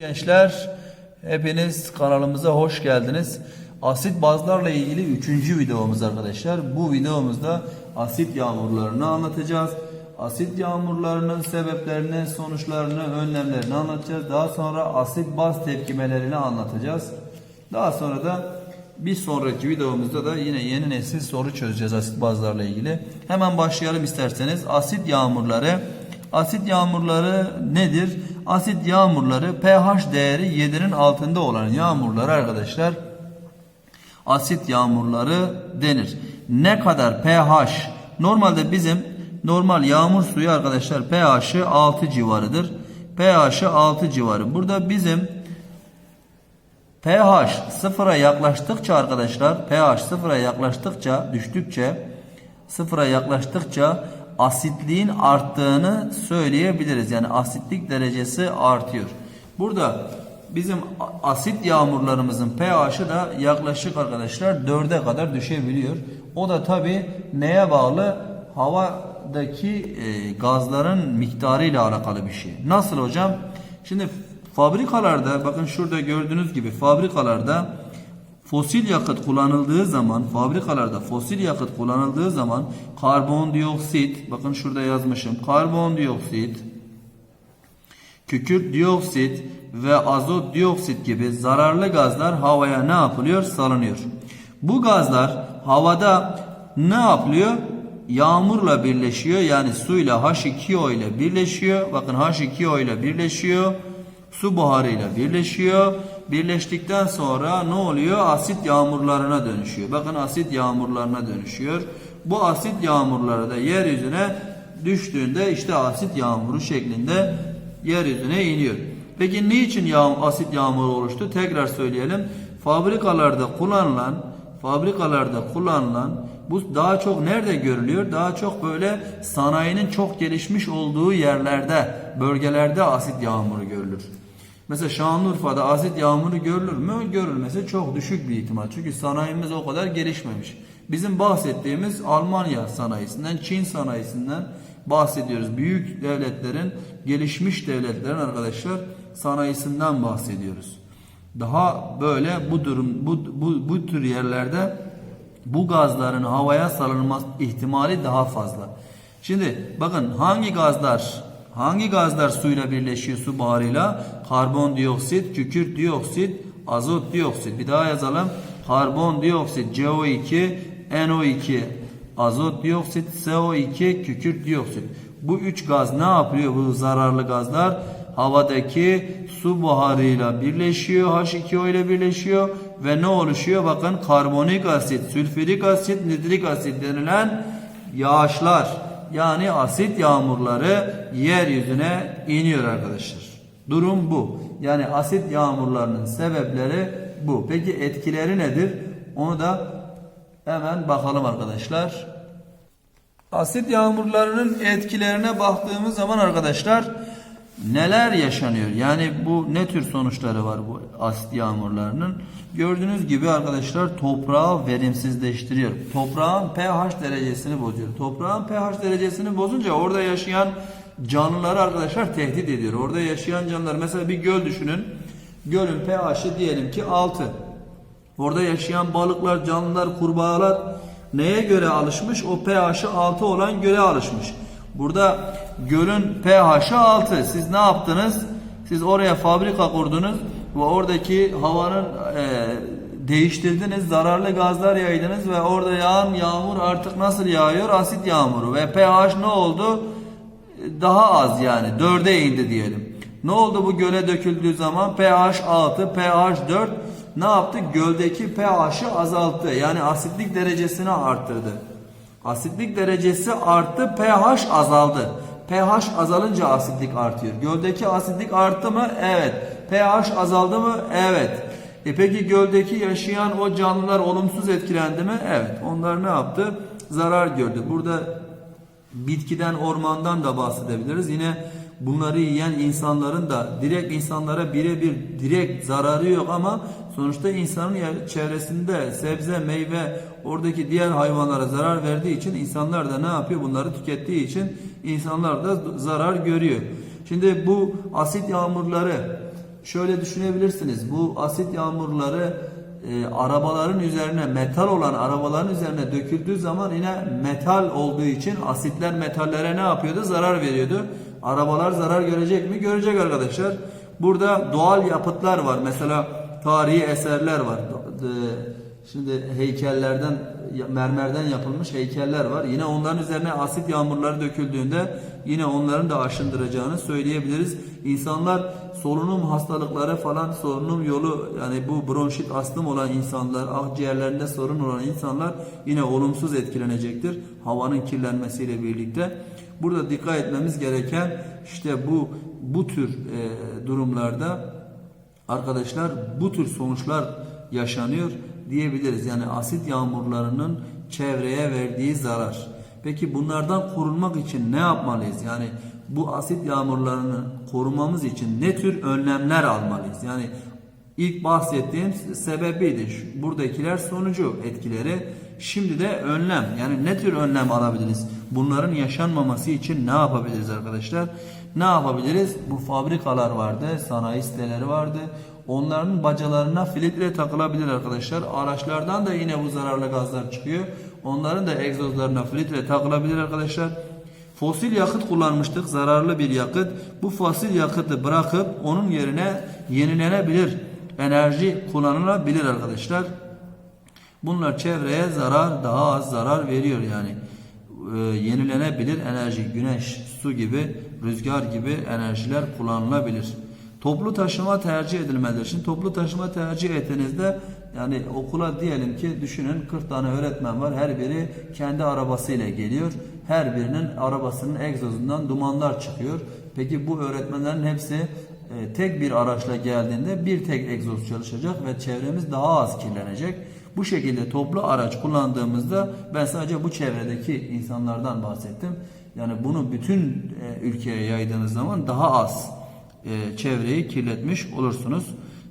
Gençler hepiniz kanalımıza hoş geldiniz. Asit bazlarla ilgili üçüncü videomuz arkadaşlar. Bu videomuzda asit yağmurlarını anlatacağız. Asit yağmurlarının sebeplerini, sonuçlarını, önlemlerini anlatacağız. Daha sonra asit baz tepkimelerini anlatacağız. Daha sonra da bir sonraki videomuzda da yine yeni nesil soru çözeceğiz asit bazlarla ilgili. Hemen başlayalım isterseniz. Asit yağmurları Asit yağmurları nedir? Asit yağmurları pH değeri 7'nin altında olan yağmurlar arkadaşlar asit yağmurları denir. Ne kadar pH? Normalde bizim normal yağmur suyu arkadaşlar pH'ı 6 civarıdır. pH'ı 6 civarı. Burada bizim pH sıfıra yaklaştıkça arkadaşlar pH sıfıra yaklaştıkça düştükçe sıfıra yaklaştıkça asitliğin arttığını söyleyebiliriz. Yani asitlik derecesi artıyor. Burada bizim asit yağmurlarımızın pH'ı da yaklaşık arkadaşlar 4'e kadar düşebiliyor. O da tabi neye bağlı? Havadaki e, gazların miktarıyla alakalı bir şey. Nasıl hocam? Şimdi fabrikalarda bakın şurada gördüğünüz gibi fabrikalarda fosil yakıt kullanıldığı zaman fabrikalarda fosil yakıt kullanıldığı zaman karbondioksit bakın şurada yazmışım karbondioksit kükürt dioksit ve azot dioksit gibi zararlı gazlar havaya ne yapılıyor? Salınıyor. Bu gazlar havada ne yapılıyor? Yağmurla birleşiyor. Yani suyla H2O ile birleşiyor. Bakın H2O ile birleşiyor. Su buharıyla birleşiyor. Birleştikten sonra ne oluyor? Asit yağmurlarına dönüşüyor. Bakın asit yağmurlarına dönüşüyor. Bu asit yağmurları da yeryüzüne düştüğünde işte asit yağmuru şeklinde yeryüzüne iniyor. Peki niçin yağ asit yağmuru oluştu? Tekrar söyleyelim. Fabrikalarda kullanılan fabrikalarda kullanılan bu daha çok nerede görülüyor? Daha çok böyle sanayinin çok gelişmiş olduğu yerlerde, bölgelerde asit yağmuru görülür. Mesela Şanlıurfa'da asit yağmuru görülür mü? Görülmesi çok düşük bir ihtimal. Çünkü sanayimiz o kadar gelişmemiş. Bizim bahsettiğimiz Almanya sanayisinden, Çin sanayisinden bahsediyoruz. Büyük devletlerin, gelişmiş devletlerin arkadaşlar sanayisinden bahsediyoruz. Daha böyle bu durum bu, bu, bu tür yerlerde bu gazların havaya salınma ihtimali daha fazla. Şimdi bakın hangi gazlar hangi gazlar suyla birleşiyor su buharıyla? Karbondioksit, kükürt dioksit, azot dioksit. Bir daha yazalım. Karbondioksit, CO2, NO2, azot dioksit, CO2, kükürt dioksit. Bu üç gaz ne yapıyor bu zararlı gazlar? Havadaki su buharıyla birleşiyor, H2O ile birleşiyor ve ne oluşuyor? Bakın karbonik asit, sülfürik asit, nitrik asit denilen yağışlar yani asit yağmurları yeryüzüne iniyor arkadaşlar. Durum bu. Yani asit yağmurlarının sebepleri bu. Peki etkileri nedir? Onu da hemen bakalım arkadaşlar. Asit yağmurlarının etkilerine baktığımız zaman arkadaşlar neler yaşanıyor? Yani bu ne tür sonuçları var bu asit yağmurlarının? Gördüğünüz gibi arkadaşlar toprağı verimsizleştiriyor. Toprağın pH derecesini bozuyor. Toprağın pH derecesini bozunca orada yaşayan canlıları arkadaşlar tehdit ediyor. Orada yaşayan canlılar mesela bir göl düşünün. Gölün pH'i diyelim ki 6. Orada yaşayan balıklar, canlılar, kurbağalar neye göre alışmış? O pH'i 6 olan göle alışmış. Burada gölün pH'i 6. Siz ne yaptınız? Siz oraya fabrika kurdunuz ve oradaki havanın e, değiştirdiniz, zararlı gazlar yaydınız ve orada yağan yağmur artık nasıl yağıyor? Asit yağmuru ve pH ne oldu? Daha az yani 4'e indi diyelim. Ne oldu bu göle döküldüğü zaman? pH 6, pH 4 ne yaptı? Göldeki pH'i azalttı. Yani asitlik derecesini arttırdı. Asitlik derecesi arttı, pH azaldı. pH azalınca asitlik artıyor. Göldeki asitlik arttı mı? Evet. pH azaldı mı? Evet. E peki göldeki yaşayan o canlılar olumsuz etkilendi mi? Evet. Onlar ne yaptı? Zarar gördü. Burada bitkiden, ormandan da bahsedebiliriz. Yine bunları yiyen insanların da direkt insanlara birebir direkt zararı yok ama sonuçta insanın çevresinde sebze, meyve, oradaki diğer hayvanlara zarar verdiği için insanlar da ne yapıyor? Bunları tükettiği için insanlar da zarar görüyor. Şimdi bu asit yağmurları şöyle düşünebilirsiniz. Bu asit yağmurları e, arabaların üzerine metal olan arabaların üzerine döküldüğü zaman yine metal olduğu için asitler metallere ne yapıyordu? Zarar veriyordu. Arabalar zarar görecek mi? Görecek arkadaşlar. Burada doğal yapıtlar var. Mesela tarihi eserler var. E, Şimdi heykellerden, mermerden yapılmış heykeller var. Yine onların üzerine asit yağmurları döküldüğünde yine onların da aşındıracağını söyleyebiliriz. İnsanlar solunum hastalıkları falan solunum yolu yani bu bronşit astım olan insanlar, akciğerlerinde sorun olan insanlar yine olumsuz etkilenecektir. Havanın kirlenmesiyle birlikte. Burada dikkat etmemiz gereken işte bu bu tür e, durumlarda arkadaşlar bu tür sonuçlar yaşanıyor diyebiliriz. Yani asit yağmurlarının çevreye verdiği zarar. Peki bunlardan korunmak için ne yapmalıyız? Yani bu asit yağmurlarını korumamız için ne tür önlemler almalıyız? Yani ilk bahsettiğim sebebiydi. Buradakiler sonucu etkileri. Şimdi de önlem. Yani ne tür önlem alabiliriz? Bunların yaşanmaması için ne yapabiliriz arkadaşlar? Ne yapabiliriz? Bu fabrikalar vardı, sanayi siteleri vardı. Onların bacalarına filtre takılabilir arkadaşlar. Araçlardan da yine bu zararlı gazlar çıkıyor. Onların da egzozlarına filtre takılabilir arkadaşlar. Fosil yakıt kullanmıştık. Zararlı bir yakıt. Bu fosil yakıtı bırakıp onun yerine yenilenebilir enerji kullanılabilir arkadaşlar. Bunlar çevreye zarar daha az zarar veriyor yani. Ee, yenilenebilir enerji, güneş, su gibi, rüzgar gibi enerjiler kullanılabilir. Toplu taşıma tercih edilmelidir. Şimdi toplu taşıma tercih ettiğinizde yani okula diyelim ki düşünün 40 tane öğretmen var. Her biri kendi arabasıyla geliyor. Her birinin arabasının egzozundan dumanlar çıkıyor. Peki bu öğretmenlerin hepsi e, tek bir araçla geldiğinde bir tek egzoz çalışacak ve çevremiz daha az kirlenecek. Bu şekilde toplu araç kullandığımızda ben sadece bu çevredeki insanlardan bahsettim. Yani bunu bütün e, ülkeye yaydığınız zaman daha az e, çevreyi kirletmiş olursunuz.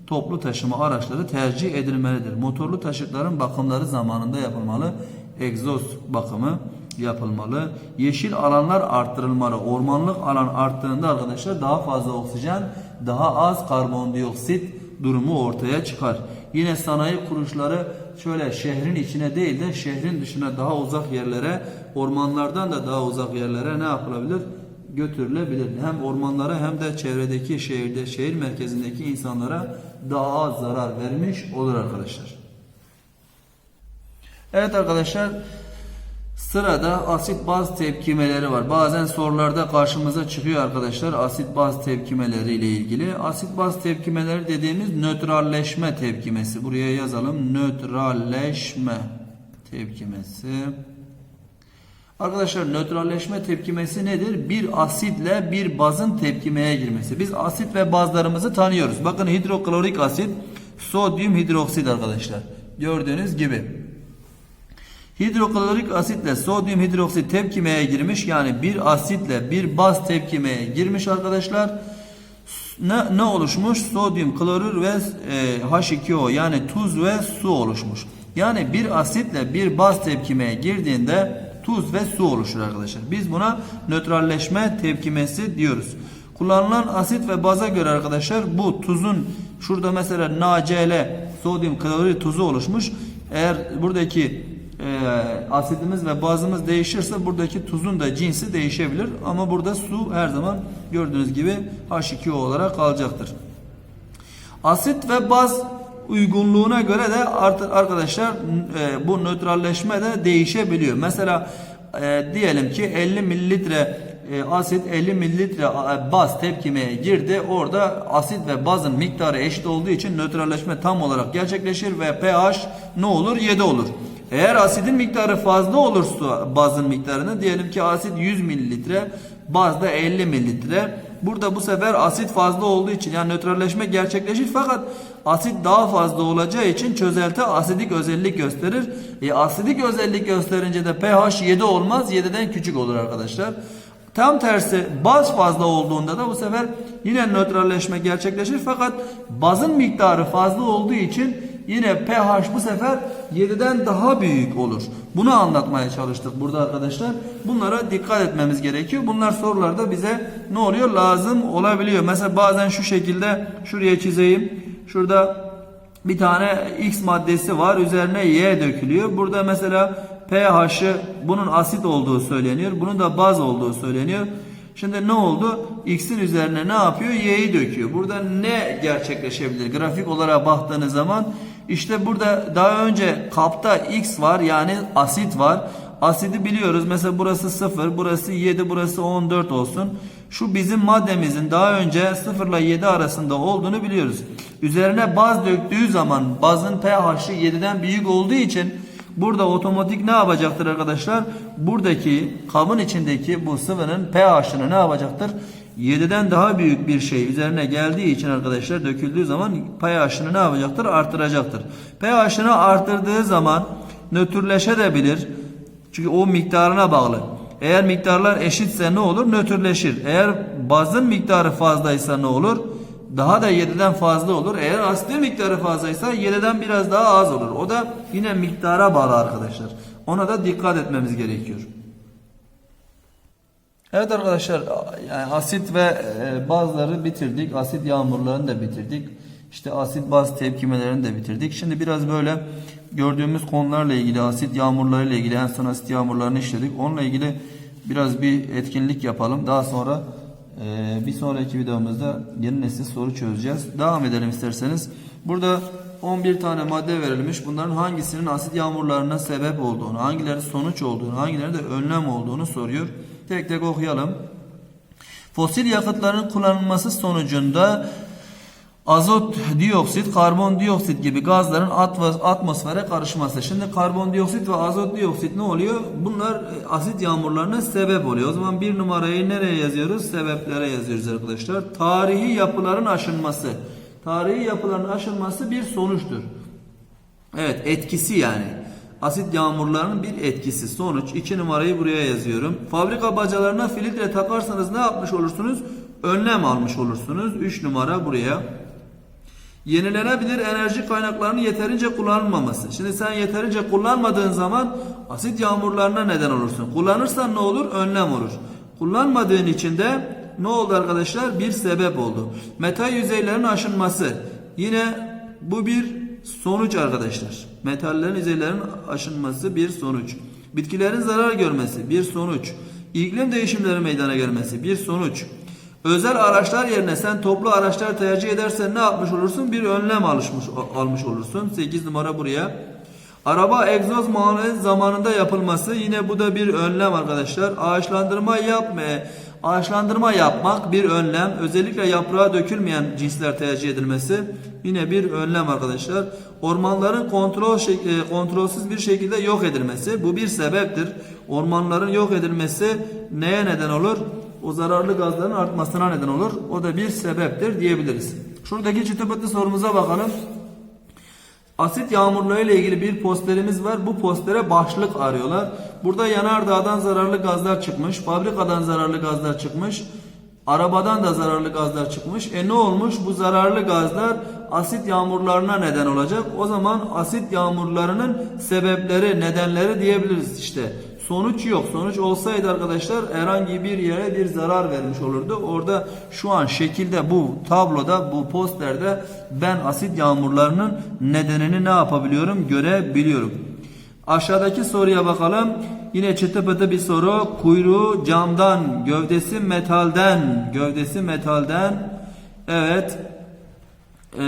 Toplu taşıma araçları tercih edilmelidir. Motorlu taşıtların bakımları zamanında yapılmalı. Egzoz bakımı yapılmalı. Yeşil alanlar arttırılmalı. Ormanlık alan arttığında arkadaşlar daha fazla oksijen, daha az karbondioksit durumu ortaya çıkar. Yine sanayi kuruluşları şöyle şehrin içine değil de şehrin dışına daha uzak yerlere, ormanlardan da daha uzak yerlere ne yapılabilir? Götürülebilir. Hem ormanlara hem de çevredeki şehirde, şehir merkezindeki insanlara daha az zarar vermiş olur arkadaşlar. Evet arkadaşlar sırada asit baz tepkimeleri var. Bazen sorularda karşımıza çıkıyor arkadaşlar asit baz tepkimeleri ile ilgili. Asit baz tepkimeleri dediğimiz nötralleşme tepkimesi. Buraya yazalım. Nötralleşme tepkimesi. Arkadaşlar nötralleşme tepkimesi nedir? Bir asitle bir bazın tepkimeye girmesi. Biz asit ve bazlarımızı tanıyoruz. Bakın hidroklorik asit, sodyum hidroksit arkadaşlar. Gördüğünüz gibi. Hidroklorik asitle sodyum hidroksit tepkimeye girmiş. Yani bir asitle bir baz tepkimeye girmiş arkadaşlar. Ne, ne oluşmuş? Sodyum klorür ve e, H2O yani tuz ve su oluşmuş. Yani bir asitle bir baz tepkimeye girdiğinde tuz ve su oluşur arkadaşlar. Biz buna nötralleşme tepkimesi diyoruz. Kullanılan asit ve baza göre arkadaşlar bu tuzun şurada mesela NaCl sodyum klorür tuzu oluşmuş. Eğer buradaki e, asidimiz ve bazımız değişirse buradaki tuzun da cinsi değişebilir. Ama burada su her zaman gördüğünüz gibi H2O olarak kalacaktır. Asit ve baz uygunluğuna göre de arkadaşlar e, bu nötralleşme de değişebiliyor. Mesela e, diyelim ki 50 mililitre e, asit 50 mililitre e, baz tepkimeye girdi. Orada asit ve bazın miktarı eşit olduğu için nötralleşme tam olarak gerçekleşir ve pH ne olur? 7 olur. Eğer asidin miktarı fazla olursa bazın miktarını diyelim ki asit 100 mililitre bazda 50 mililitre. Burada bu sefer asit fazla olduğu için yani nötralleşme gerçekleşir fakat asit daha fazla olacağı için çözelti asidik özellik gösterir. E, asidik özellik gösterince de pH 7 olmaz 7'den küçük olur arkadaşlar. Tam tersi baz fazla olduğunda da bu sefer yine nötralleşme gerçekleşir fakat bazın miktarı fazla olduğu için yine pH bu sefer 7'den daha büyük olur. Bunu anlatmaya çalıştık burada arkadaşlar. Bunlara dikkat etmemiz gerekiyor. Bunlar sorularda bize ne oluyor? Lazım olabiliyor. Mesela bazen şu şekilde şuraya çizeyim. Şurada bir tane X maddesi var. Üzerine Y dökülüyor. Burada mesela pH'ı bunun asit olduğu söyleniyor. Bunun da baz olduğu söyleniyor. Şimdi ne oldu? X'in üzerine ne yapıyor? Y'yi döküyor. Burada ne gerçekleşebilir? Grafik olarak baktığınız zaman işte burada daha önce kapta X var yani asit var. Asidi biliyoruz. Mesela burası 0, burası 7, burası 14 olsun. Şu bizim maddemizin daha önce 0 ile 7 arasında olduğunu biliyoruz. Üzerine baz döktüğü zaman bazın pH'i 7'den büyük olduğu için burada otomatik ne yapacaktır arkadaşlar? Buradaki kabın içindeki bu sıvının pH'ını ne yapacaktır? 7'den daha büyük bir şey üzerine geldiği için arkadaşlar döküldüğü zaman pH'ını ne yapacaktır? Artıracaktır. pH'ını artırdığı zaman nötrleşebilir. Çünkü o miktarına bağlı. Eğer miktarlar eşitse ne olur? Nötrleşir. Eğer bazın miktarı fazlaysa ne olur? Daha da 7'den fazla olur. Eğer asli miktarı fazlaysa 7'den biraz daha az olur. O da yine miktara bağlı arkadaşlar. Ona da dikkat etmemiz gerekiyor. Evet arkadaşlar yani asit ve e, bazları bitirdik. Asit yağmurlarını da bitirdik. İşte asit baz tepkimelerini de bitirdik. Şimdi biraz böyle gördüğümüz konularla ilgili asit yağmurlarıyla ilgili en son asit yağmurlarını işledik. Onunla ilgili biraz bir etkinlik yapalım. Daha sonra e, bir sonraki videomuzda yeni nesil soru çözeceğiz. Devam edelim isterseniz. Burada 11 tane madde verilmiş. Bunların hangisinin asit yağmurlarına sebep olduğunu, hangileri sonuç olduğunu, hangileri de önlem olduğunu soruyor. Tek tek okuyalım. Fosil yakıtların kullanılması sonucunda azot dioksit, karbon dioksit gibi gazların atmosfere karışması. Şimdi karbon dioksit ve azot dioksit ne oluyor? Bunlar e, asit yağmurlarına sebep oluyor. O zaman bir numarayı nereye yazıyoruz? Sebeplere yazıyoruz arkadaşlar. Tarihi yapıların aşınması. Tarihi yapıların aşınması bir sonuçtur. Evet etkisi yani. Asit yağmurlarının bir etkisi. Sonuç 2 numarayı buraya yazıyorum. Fabrika bacalarına filtre takarsanız ne yapmış olursunuz? Önlem almış olursunuz. 3 numara buraya. Yenilenebilir enerji kaynaklarının yeterince kullanılmaması. Şimdi sen yeterince kullanmadığın zaman asit yağmurlarına neden olursun. Kullanırsan ne olur? Önlem olur. Kullanmadığın için de ne oldu arkadaşlar? Bir sebep oldu. Metal yüzeylerin aşınması. Yine bu bir sonuç arkadaşlar. Metallerin yüzeylerin aşınması bir sonuç. Bitkilerin zarar görmesi bir sonuç. İklim değişimleri meydana gelmesi bir sonuç. Özel araçlar yerine sen toplu araçlar tercih edersen ne yapmış olursun? Bir önlem alışmış, almış olursun. 8 numara buraya. Araba egzoz muayenesi zamanında yapılması yine bu da bir önlem arkadaşlar. Ağaçlandırma yapma, ağaçlandırma yapmak bir önlem. Özellikle yaprağa dökülmeyen cinsler tercih edilmesi yine bir önlem arkadaşlar. Ormanların kontrol e, kontrolsüz bir şekilde yok edilmesi bu bir sebeptir. Ormanların yok edilmesi neye neden olur? o zararlı gazların artmasına neden olur. O da bir sebeptir diyebiliriz. Şuradaki çıtıpıtlı sorumuza bakalım. Asit yağmurları ile ilgili bir posterimiz var. Bu postere başlık arıyorlar. Burada yanardağdan zararlı gazlar çıkmış. Fabrikadan zararlı gazlar çıkmış. Arabadan da zararlı gazlar çıkmış. E ne olmuş? Bu zararlı gazlar asit yağmurlarına neden olacak. O zaman asit yağmurlarının sebepleri, nedenleri diyebiliriz işte. Sonuç yok. Sonuç olsaydı arkadaşlar herhangi bir yere bir zarar vermiş olurdu. Orada şu an şekilde bu tabloda bu posterde ben asit yağmurlarının nedenini ne yapabiliyorum görebiliyorum. Aşağıdaki soruya bakalım. Yine çıtı pıtı bir soru. Kuyruğu camdan, gövdesi metalden. Gövdesi metalden. Evet. Ee,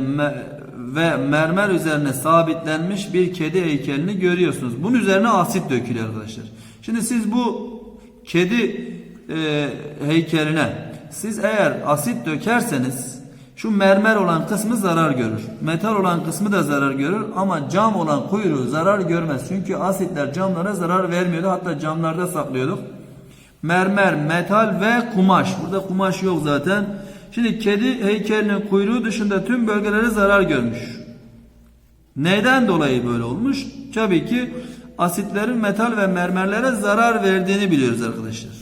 me ve mermer üzerine sabitlenmiş bir kedi heykelini görüyorsunuz. Bunun üzerine asit dökülüyor arkadaşlar. Şimdi siz bu kedi e, heykeline siz eğer asit dökerseniz şu mermer olan kısmı zarar görür. Metal olan kısmı da zarar görür ama cam olan kuyruğu zarar görmez. Çünkü asitler camlara zarar vermiyordu. Hatta camlarda saklıyorduk. Mermer, metal ve kumaş. Burada kumaş yok zaten. Şimdi kedi heykelinin kuyruğu dışında tüm bölgelere zarar görmüş. Neden dolayı böyle olmuş? Tabii ki asitlerin metal ve mermerlere zarar verdiğini biliyoruz arkadaşlar.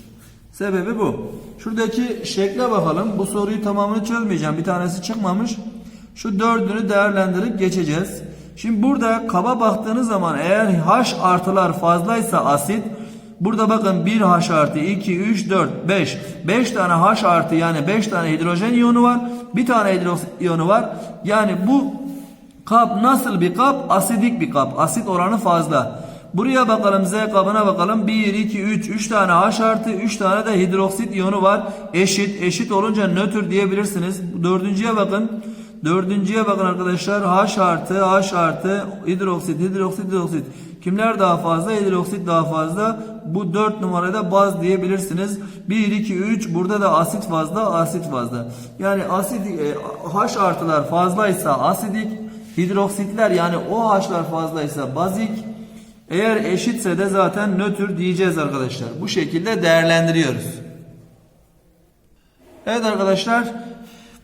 Sebebi bu. Şuradaki şekle bakalım. Bu soruyu tamamını çözmeyeceğim. Bir tanesi çıkmamış. Şu dördünü değerlendirip geçeceğiz. Şimdi burada kaba baktığınız zaman eğer H artılar fazlaysa asit Burada bakın 1 H artı 2, 3, 4, 5. 5 tane H artı yani 5 tane hidrojen iyonu var. Bir tane hidrojen iyonu var. Yani bu kap nasıl bir kap? Asidik bir kap. Asit oranı fazla. Buraya bakalım Z kabına bakalım. 1, 2, 3. 3 tane H artı 3 tane de hidroksit iyonu var. Eşit. Eşit olunca nötr diyebilirsiniz. Dördüncüye bakın. Dördüncüye bakın arkadaşlar. H artı H artı hidroksit hidroksit hidroksit. Kimler daha fazla? Hidroksit daha fazla. Bu 4 numarada baz diyebilirsiniz. 1, 2, 3 burada da asit fazla asit fazla. Yani asit e, H artılar fazlaysa asidik. Hidroksitler yani OH'lar fazlaysa bazik. Eğer eşitse de zaten nötr diyeceğiz arkadaşlar. Bu şekilde değerlendiriyoruz. Evet arkadaşlar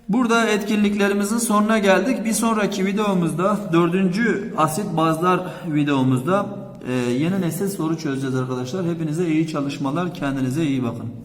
burada etkinliklerimizin sonuna geldik. Bir sonraki videomuzda dördüncü asit bazlar videomuzda e, yeni nesil soru çözeceğiz arkadaşlar. Hepinize iyi çalışmalar. Kendinize iyi bakın.